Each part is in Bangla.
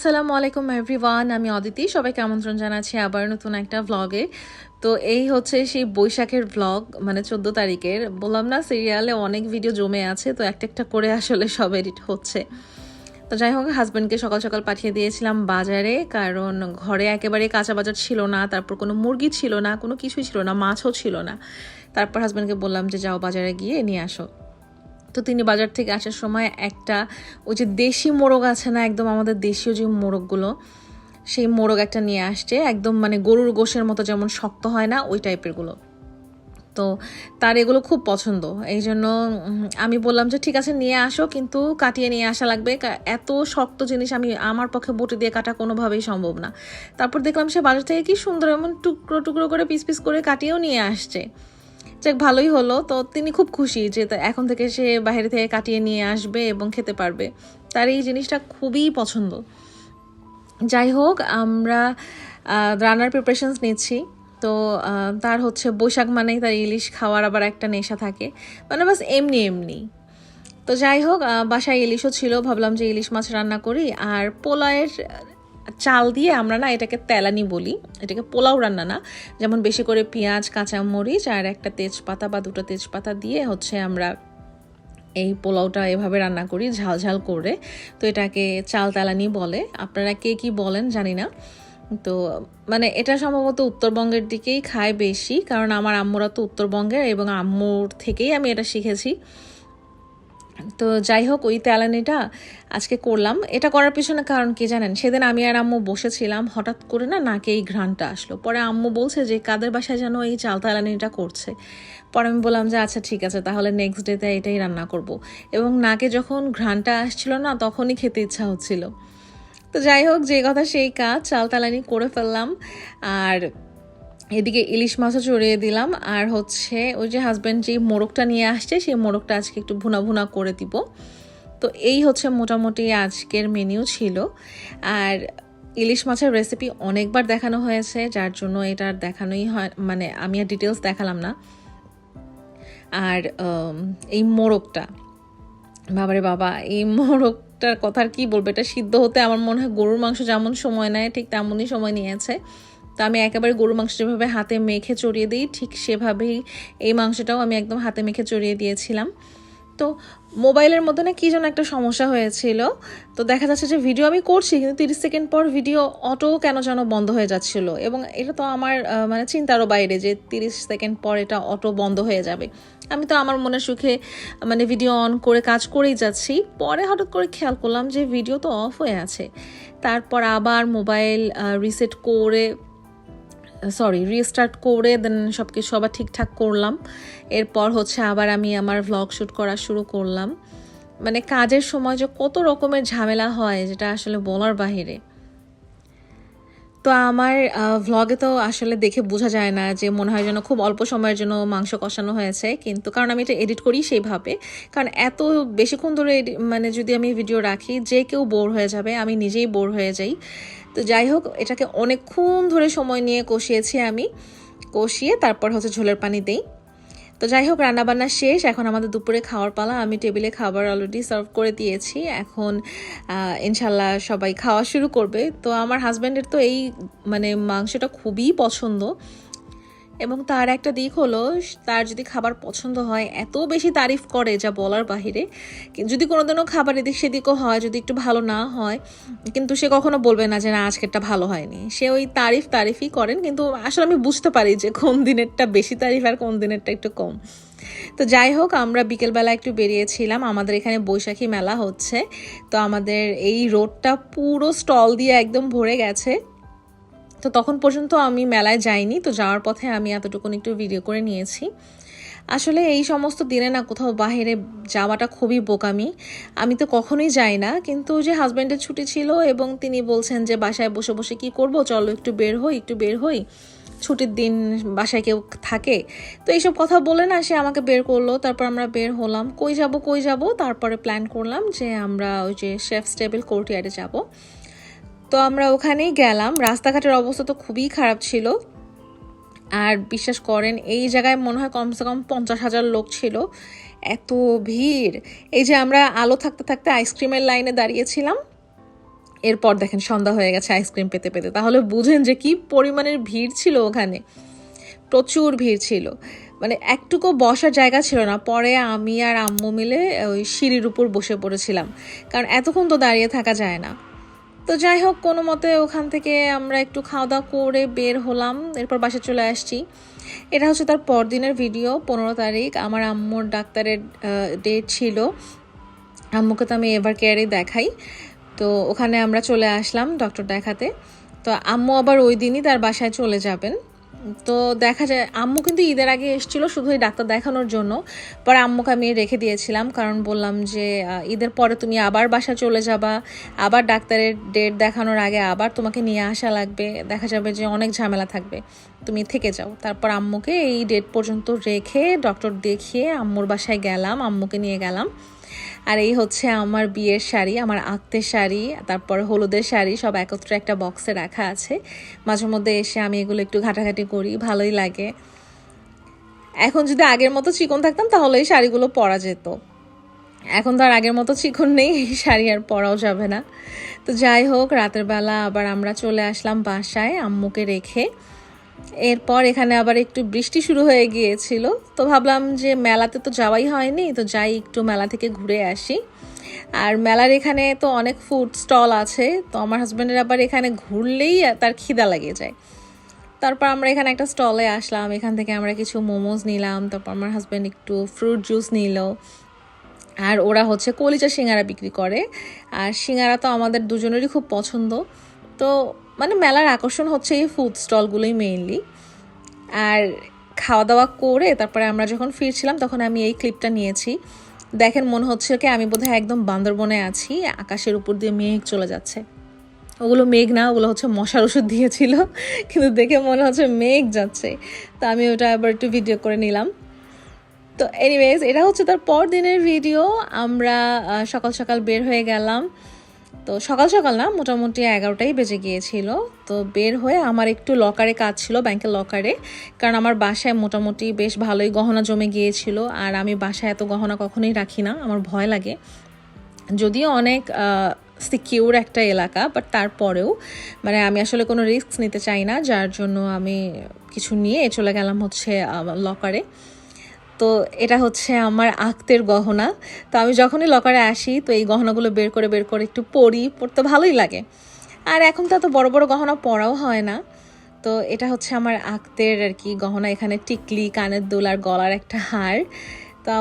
আসসালামু আলাইকুম এভরিওয়ান আমি অদিতি। সবাইকে আমন্ত্রণ জানাচ্ছি আবার নতুন একটা ভ্লগে তো এই হচ্ছে সেই বৈশাখের ভ্লগ মানে চোদ্দ তারিখের। বললাম না সিরিয়ালে অনেক ভিডিও জমে আছে, তো একটা একটা করে আসলে সব এডিট হচ্ছে। তো যাই হোক হাজব্যান্ডকে সকাল সকাল পাঠিয়ে দিয়েছিলাম বাজারে, কারণ ঘরে একেবারে কাঁচা বাজার ছিল না, তারপর কোনো মুরগি ছিল না, কোনো কিছুই ছিল না, মাছও ছিল না। তারপর হাজব্যান্ডকে বললাম যে, যাও বাজারে গিয়ে নিয়ে আসো। তো তিনি বাজার থেকে আসার সময় একটা ওই যে দেশি মোরগ আছে না, একদম আমাদের দেশীয় যে মোরগগুলো, সেই মোরগ একটা নিয়ে আসছে, একদম মানে গরুর গোশের মতো যেমন শক্ত হয় না, ওই টাইপেরগুলো তো তার এগুলো খুব পছন্দ। এই জন্য আমি বললাম যে ঠিক আছে, নিয়ে আসো, কিন্তু কাটিয়ে নিয়ে আসা লাগবে। এত শক্ত জিনিস আমি আমার পক্ষে বটি দিয়ে কাটা কোনোভাবেই সম্ভব না। তারপর দেখলাম সে বাজার থেকে কি সুন্দর এমন টুকরো টুকরো করে পিস পিস করে কাটিয়েও নিয়ে আসছে। যাক ভালোই হলো। তো তিনি খুব খুশি যে এখন থেকে সে বাইরে থেকে কাটিয়ে নিয়ে আসবে এবং খেতে পারবে। তার এই জিনিসটা খুবই পছন্দ। যাই হোক, আমরা রান্নার প্রিপারেশনস নিচ্ছি। তো তার হচ্ছে বৈশাখ মানেই তার ইলিশ খাওয়ার আবার একটা নেশা থাকে। মানে বাস এমনি এমনি। তো যাই হোক বাসায় ইলিশও ছিল। ভাবলাম যে ইলিশ মাছ রান্না করি। আর পোলাওয়ের চাল দিয়ে আমরা না এটাকে তেলানি বলি। এটাকে পোলাও রান্না না। যেমন বেশি করে পেঁয়াজ কাঁচামরিচ আর একটা তেজপাতা বা দুটো তেজপাতা দিয়ে হচ্ছে আমরা এই পোলাওটা এভাবে রান্না করি, ঝাল ঝাল করে। তো এটাকে চাল তেলানি বলে। আপনারা কে কি বলেন জানি না। তো মানে এটা সম্ভবত উত্তরবঙ্গের দিকেই খায় বেশি। কারণ আমার আম্মুরা তো উত্তরবঙ্গের এবং আম্মুর থেকেই আমি এটা শিখেছি। তো যাই হোক, ওই তেলানিটা আজকে করলাম। এটা করার পিছনে কারণ কি জানেন? সেদিন আমি আর আম্মু বসেছিলাম, হঠাৎ করে না নাকে এই ঘ্রাণটা আসলো। পরে আম্মু বলছে যে, কাদের বাসায় যেন এই চাল তেলানিটা করছে? পরে আমি বললাম যে আচ্ছা ঠিক আছে, তাহলে নেক্সট ডেতে এটাই রান্না করব। এবং নাকে যখন ঘ্রাণটা আসছিল না, তখনই খেতে ইচ্ছা হচ্ছিল। তো যাই হোক, যে কথা সেই কাজ, চাল তালানি করে ফেললাম। আর এদিকে ইলিশ মাছও চড়িয়ে দিলাম। আর হচ্ছে ওই যে হাজব্যান্ড যে মোরগটা নিয়ে আসছে, সেই মোরগটা আজকে একটু ভুনা ভুনা করে দিব। তো এই হচ্ছে মোটামুটি আজকের মেনিউ ছিল। আর ইলিশ মাছের রেসিপি অনেকবার দেখানো হয়েছে, যার জন্য এটা দেখানোই হয় মানে আমি আর ডিটেলস দেখালাম না। আর এই মোরগটা, বাবারে বাবা, এই মোরগটার কথা আর কি বলব? এটা সিদ্ধ হতে আমার মনে হয় গরুর মাংস যেমন সময় নেয়, ঠিক তেমনই সময় নিয়েছে। তো আমি একেবারে গরুর মাংস যেভাবে হাতে মেখে চড়িয়ে দিই, ঠিক সেভাবেই এই মাংসটাও আমি একদম হাতে মেখে চড়িয়ে দিয়েছিলাম। তো মোবাইলের মধ্যে না কী যেন একটা সমস্যা হয়েছিল। তো দেখা যাচ্ছে যে ভিডিও আমি করছি কিন্তু তিরিশ সেকেন্ড পর ভিডিও অটো কেন যেন বন্ধ হয়ে যাচ্ছিল এবং এটা তো আমার মানে চিন্তারও বাইরে যে তিরিশ সেকেন্ড পর এটা অটো বন্ধ হয়ে যাবে। আমি তো আমার মনে সুখে মানে ভিডিও অন করে কাজ করেই যাচ্ছি। পরে হঠাৎ করে খেয়াল করলাম যে ভিডিও তো অফ হয়ে আছে। তারপর আবার মোবাইল রিসেট করে সরি রিস্টার্ট করে দেন সব কিছু আবার ঠিকঠাক করলাম। এরপর হচ্ছে আবার আমি আমার ভ্লগ শ্যুট করা শুরু করলাম। মানে কাজের সময় যে কত রকমের ঝামেলা হয়, যেটা আসলে বলার বাহিরে। তো আমার ভ্লগে তো আসলে দেখে বোঝা যায় না যে মনে হয় যেন খুব অল্প সময়ের জন্য মাংস কষানো হয়েছে। কিন্তু কারণ আমি এটা এডিট করি সেইভাবে। কারণ এত বেশিক্ষণ ধরে মানে যদি আমি ভিডিও রাখি, যে কেউ বোর হয়ে যাবে, আমি নিজেই বোর হয়ে যাই। তো যাই হোক, এটাকে অনেকক্ষণ ধরে সময় নিয়ে কষিয়েছি আমি। কষিয়ে তারপর হচ্ছে ঝোলের পানি দিই। তো যাই হোক, রান্নাবান্না শেষ। এখন আমাদের দুপুরে খাওয়ার পালা। আমি টেবিলে খাবার অলরেডি সার্ভ করে দিয়েছি। এখন ইনশাল্লাহ সবাই খাওয়া শুরু করবে। তো আমার হাজব্যান্ডের তো এই মানে মাংসটা খুবই পছন্দ। এবং তার একটা দিক হলো, তার যদি খাবার পছন্দ হয়, এত বেশি তারিফ করে যা বলার বাহিরে। যদি কোনোদিনও খাবার এদিক সেদিকও হয়, যদি একটু ভালো না হয়, কিন্তু সে কখনো বলবে না যে, না, আজকেরটা ভালো হয়নি। সে ওই তারিফ তারিফই করেন, কিন্তু আসলে আমি বুঝতে পারি যে, কোন দিনেরটা বেশি তারিফ আর কোন দিনেরটা একটু কম। তো যাই হোক, আমরা বিকেলবেলা একটু বেরিয়েছিলাম। আমাদের এখানে বৈশাখী মেলা হচ্ছে। তো আমাদের এই রোডটা পুরো স্টল দিয়ে একদম ভরে গেছে। তো তখন পর্যন্ত আমি মেলায় যাইনি, তো যাওয়ার পথে আমি এতটুকুন একটু ভিডিও করে নিয়েছি। আসলে এই সমস্ত দিনে না কোথাও বাইরে যাওয়াটা খুবই বোকামি। আমি তো কখনোই যাই না, কিন্তু যে হাজব্যান্ডের ছুটি ছিল এবং তিনি বলছেন যে বাসায় বসে বসে কি করব, চলো একটু বের হই, একটু বের হই। ছুটির দিন বাসায় কেউ থাকে। তো এইসব কথা বলে না, সে আমাকে বের করল, তারপর আমরা বের হলাম। কই যাব কই যাব? তারপরে প্ল্যান করলাম যে আমরা ওই যে শেফ টেবিল কোর্টিয়ারে যাব। তো আমরা ওখানেই গেলাম। রাস্তাঘাটের অবস্থা তো খুবই খারাপ ছিল। আর বিশ্বাস করেন, এই জায়গায় মনে হয় কমসে কম পঞ্চাশ হাজার লোক ছিল। এত ভিড়। এই যে আমরা আলো থাকতে থাকতে আইসক্রিমের লাইনে দাঁড়িয়েছিলাম। এরপর দেখেন সন্ধ্যা হয়ে গেছে আইসক্রিম পেতে পেতে। তাহলে বুঝেন যে কি পরিমাণের ভিড় ছিল ওখানে। প্রচুর ভিড় ছিল। মানে একটুকু বসার জায়গা ছিল না। পরে আমি আর আম্মু মিলে ওই সিঁড়ির উপর বসে পড়েছিলাম। কারণ এতক্ষণ তো দাঁড়িয়ে থাকা যায় না। তো যাই হোক, কোনো মতে ওখান থেকে আমরা একটু খাওয়া দাওয়া করে বের হলাম, এরপর বাসা চলে আসছি। এটা হচ্ছে তার পরদিনের ভিডিও, পনেরো তারিখ। আমার আম্মুর ডাক্তারের ডেট ছিল। আম্মুকে তো আমি এভার কেয়ারে দেখাই। তো ওখানে আমরা চলে আসলাম ডক্টর দেখাতে। তো আম্মু আবার ওই দিনই তার বাসায় চলে যাবেন। তো দেখা যায়, আম্মু কিন্তু ঈদের আগে এসেছিল শুধু এই ডাক্তার দেখানোর জন্য। পরে আম্মুকে আমি রেখে দিয়েছিলাম, কারণ বললাম যে ঈদের পরে তুমি আবার বাসা চলে যাবা, আবার ডাক্তারের ডেট দেখানোর আগে আবার তোমাকে নিয়ে আসা লাগবে। দেখা যাবে যে অনেক ঝামেলা থাকবে, তুমি থেকে যাও। তারপর আম্মুকে এই ডেট পর্যন্ত রেখে, ডক্টর দেখিয়ে আম্মুর বাসায় গেলাম, আম্মুকে নিয়ে গেলাম। আর এই হচ্ছে আমার বিয়ের শাড়ি, আমার আক্তের শাড়ি, তারপর হলুদের শাড়ি, সব একত্রে একটা বক্সে রাখা আছে। মাঝে মধ্যে এসে আমি এগুলো একটু ঘাটাঘাটি করি, ভালোই লাগে। এখন যদি আগের মতো চিকন থাকতাম, তাহলে এই শাড়িগুলো পরা যেত। এখন তো আর আগের মতো চিকন নেই, এই শাড়ি আর পরাও যাবে না। তো যাই হোক, রাতের বেলা আবার আমরা চলে আসলাম বাসায় আম্মুকে রেখে। এরপর এখানে আবার একটু বৃষ্টি শুরু হয়ে গিয়েছিল। তো ভাবলাম যে মেলাতে তো যাওয়াই হয়নি, তো যাই একটু মেলা থেকে ঘুরে আসি। আর মেলার এখানে তো অনেক ফুড স্টল আছে, তো আমার হাজব্যান্ডের আবার এখানে ঘুরলেই তার খিদা লাগিয়ে যায়। তারপর আমরা এখানে একটা স্টলে আসলাম, এখান থেকে আমরা কিছু মোমোজ নিলাম, তারপর আমার হাজব্যান্ড একটু ফ্রুট জুস নিল। আর ওরা হচ্ছে কলিচা সিঙ্গারা বিক্রি করে। আর সিঙ্গারা তো আমাদের দুজনেরই খুব পছন্দ। তো মানে মেলার আকর্ষণ হচ্ছে এই ফুড স্টলগুলোই মেইনলি আর খাওয়া দাওয়া করে তারপরে আমরা যখন ফিরছিলাম, তখন আমি এই ক্লিপটা নিয়েছি। দেখেন, মনে হচ্ছে কি আমি বোধহয় একদম বান্দরবনে আছি, আকাশের উপর দিয়ে মেঘ চলে যাচ্ছে। ওগুলো মেঘ না, ওগুলো হচ্ছে মশার ওষুধ দিয়েছিল, কিন্তু দেখে মনে হচ্ছে মেঘ যাচ্ছে। তো আমি ওটা আবার একটু ভিডিও করে নিলাম। তো এনিওয়েজ এটা হচ্ছে তার পর দিনের ভিডিও আমরা সকাল সকাল বের হয়ে গেলাম। তো সকাল সকাল না মোটামুটি এগারোটাই বেজে গিয়েছিল। তো বের হয়ে আমার একটু লকারে কাজ ছিল ব্যাংকের লকারে কারণ আমার বাসায় মোটামুটি বেশ ভালোই গহনা জমে গিয়েছিল। আর আমি বাসায় এত গহনা কখনোই রাখি না, আমার ভয় লাগে। যদিও অনেক সিকিউর একটা এলাকা বাট তারপরেও মানে আমি আসলে কোনো রিস্ক নিতে চাই না। যার জন্য আমি কিছু নিয়ে চলে গেলাম হচ্ছে লকারে তো এটা হচ্ছে আমার আক্তের গহনা। তো আমি যখনই লকারে আসি, তো এই গহনাগুলো বের করে বের করে একটু পরি পড়তে ভালোই লাগে। আর এখন তো এত বড় বড় গহনা পরাও হয় না। তো এটা হচ্ছে আমার আক্তের আর কি গহনা। এখানে টিকলি, কানের দুল আর গলার একটা হার। তো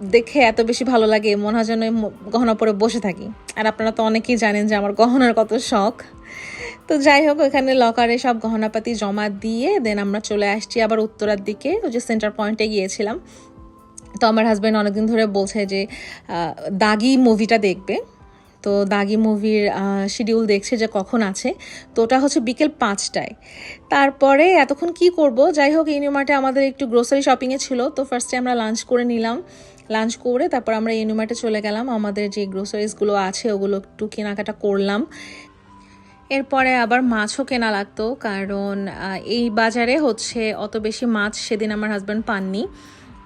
দেখে এত বেশি ভালো লাগে, মনে হয় যেন গহনা পরে বসে থাকি। আর আপনারা তো অনেকেই জানেন যে আমার গহনার কত শখ। তো যাই হোক ওখানে লকারে সব গহনাপাতি জমা দিয়ে দেন আমরা চলে আসছি আবার উত্তরার দিকে, ওই যে সেন্টার পয়েন্টে গিয়েছিলাম। তো আমার হাজব্যান্ড অনেকদিন ধরে বলছে যে দাগি মুভিটা দেখবে। তো দাগি মুভির শিডিউল দেখছে যে কখন আছে। তো ওটা হচ্ছে বিকেল পাঁচটায়। তারপরে এতক্ষণ কি করব? যাই হোক ইউনিমার্টে আমাদের একটু গ্রোসারি শপিংয়ে ছিল। তো ফার্স্টে আমরা লাঞ্চ করে নিলাম। লাঞ্চ করে তারপর আমরা ইউনিমার্টে চলে গেলাম। আমাদের যে গ্রোসারিজগুলো আছে, ওগুলো একটু কেনাকাটা করলাম। এরপরে আবার মাছও কেনা লাগতো, কারণ এই বাজারে হচ্ছে অত বেশি মাছ সেদিন আমার হাজব্যান্ড পাননি।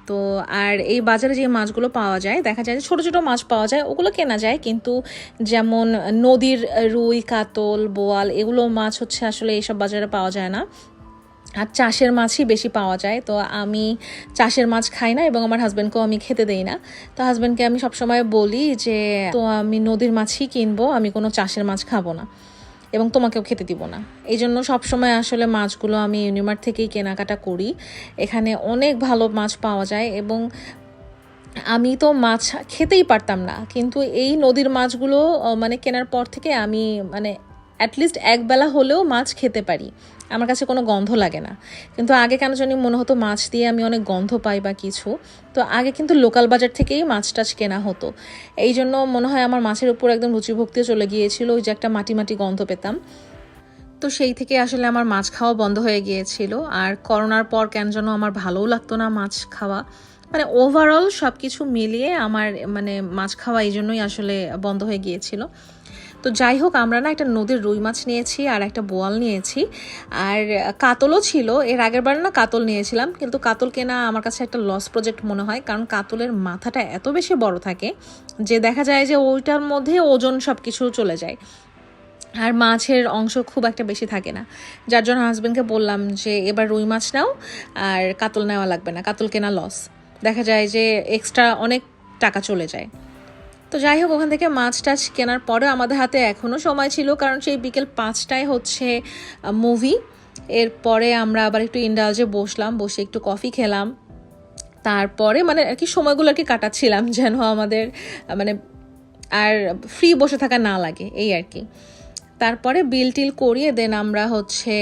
তো, আর এই বাজারে যে মাছগুলো পাওয়া যায়, দেখা যায় যে ছোটো ছোটো মাছ পাওয়া যায়, ওগুলো কেনা যায়, কিন্তু যেমন নদীর রুই, কাতল, বোয়াল, এগুলো মাছ হচ্ছে আসলে এইসব বাজারে পাওয়া যায় না। আর চাষের মাছই বেশি পাওয়া যায়, তো আমি চাষের মাছ খাই না এবং আমার হাজব্যান্ডকেও আমি খেতে দেই না। তো হাজব্যান্ডকে আমি সবসময় বলি যে, তো আমি নদীর মাছই কিনবো, আমি কোনো চাষের মাছ খাব না। এবং তোমাকেও খেতে দিব না। এই জন্য সবসময় আসলে মাছগুলো আমি ইউনিমার্ট থেকেই কেনাকাটা করি। এখানে অনেক ভালো মাছ পাওয়া যায় এবং আমি তো মাছ খেতেই পারতাম না। কিন্তু এই নদীর মাছগুলো মানে কেনার পর থেকে আমি মানে অ্যাটলিস্ট একবেলা হলেও মাছ খেতে পারি। আমার কাছে কোনো গন্ধ লাগে না। কিন্তু আগে কেন জানি মনে হতো মাছ দিয়ে আমি অনেক গন্ধ পাই বা কিছু। তো আগে কিন্তু লোকাল বাজার থেকেই মাছ টাছ কেনা হতো। এই জন্য মনে হয় আমার মাছের উপর একদম রুচিভক্তিও চলে গিয়েছিল, ওই যে একটা মাটি মাটি গন্ধ পেতাম। তো সেই থেকে আসলে আমার মাছ খাওয়া বন্ধ হয়ে গিয়েছিল। আর করোনার পর কেন যেন আমার ভালোও লাগতো না মাছ খাওয়া। মানে ওভারঅল সব কিছু মিলিয়ে আমার মানে মাছ খাওয়া এই জন্যই আসলে বন্ধ হয়ে গিয়েছিল। তো যাই হোক, আমরা না একটা নদীর রুই মাছ নিয়েছি আর একটা বোয়াল নিয়েছি। আর কাতলও ছিল, এর আগের বার না কাতল নিয়েছিলাম, কিন্তু কাতল কেনা আমার কাছে একটা লস প্রজেক্ট মনে হয়, কারণ কাতলের মাথাটা এত বেশি বড় থাকে যে দেখা যায় যে ওইটার মধ্যে ওজন সব কিছু চলে যায়। আর মাছের অংশ খুব একটা বেশি থাকে না। যার জন্য হাজব্যান্ডকে বললাম যে, এবার রুই মাছ নাও, আর কাতল নেওয়া লাগবে না, কাতল কেনা লস দেখা যায় যে এক্সট্রা অনেক টাকা চলে যায়। তো যাই হোক, ওখান থেকে মাছ টাছ কেনার পরে আমাদের হাতে এখনও সময় ছিল, কারণ সেই বিকেল পাঁচটায় হচ্ছে মুভি এরপরে আমরা আবার একটু ইন্ডালজে বসলাম, বসে একটু কফি খেলাম। তারপরে মানে আর কি সময়গুলো আর কি কাটাচ্ছিলাম, যেন আমাদের মানে আর ফ্রি বসে থাকা না লাগে, এই আর কি। তারপরে বিল টিল করিয়ে দেন আমরা হচ্ছে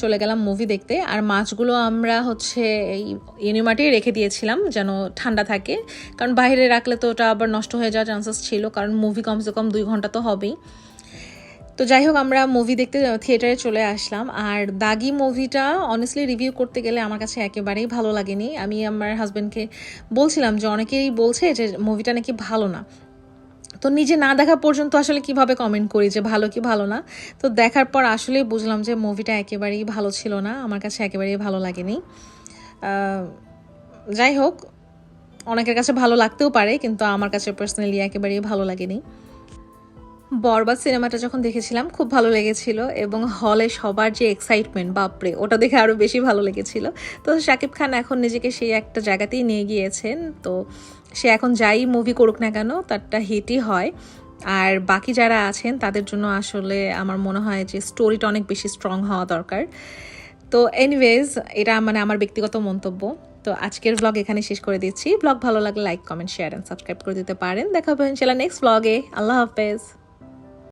চলে গেলাম মুভি দেখতে। আর মাছগুলো আমরা হচ্ছে এই ইউনিমার্টেই রেখে দিয়েছিলাম যেন ঠান্ডা থাকে। কারণ বাইরে রাখলে তো ওটা আবার নষ্ট হয়ে যাওয়ার চান্সেস ছিল, কারণ মুভি কমসে কম দুই ঘণ্টা তো হবেই। তো যাই হোক, আমরা মুভি দেখতে থিয়েটারে চলে আসলাম। আর দাগি মুভিটা অনেস্টলি রিভিউ করতে গেলে আমার কাছে একেবারেই ভালো লাগেনি। আমি আমার হাজব্যান্ডকে বলছিলাম যে, অনেকেই বলছে যে মুভিটা নাকি ভালো না। তো নিজে না দেখা পর্যন্ত আসলে কীভাবে কমেন্ট করি যে ভালো কি ভালো না? তো দেখার পর আসলেই বুঝলাম যে মুভিটা একেবারেই ভালো ছিল না। আমার কাছে একেবারেই ভালো লাগেনি। যাই হোক, অনেকের কাছে ভালো লাগতেও পারে, কিন্তু আমার কাছে পার্সোনালি একেবারেই ভালো লাগেনি। বরবাদ সিনেমাটা যখন দেখেছিলাম, খুব ভালো লেগেছিল এবং হলে সবার যে এক্সাইটমেন্ট বাপরে, ওটা দেখে আরও বেশি ভালো লেগেছিল। তো শাকিব খান এখন নিজেকে সেই একটা জায়গাতেই নিয়ে গিয়েছেন। তো সে এখন যাই মুভি করুক না কেন, তারটা হিটই হয়। আর বাকি যারা আছেন, তাদের জন্য আসলে আমার মনে হয় যে স্টোরিটা অনেক বেশি স্ট্রং হওয়া দরকার। তো এনিওয়েজ এটা মানে আমার ব্যক্তিগত মন্তব্য। তো আজকের ব্লগ এখানে শেষ করে দিচ্ছি। ব্লগ ভালো লাগলে like comment share and subscribe করে দিতে পারেন। দেখা হবে ইনশাল্লাহ নেক্সট ব্লগে আল্লাহ হাফেজ।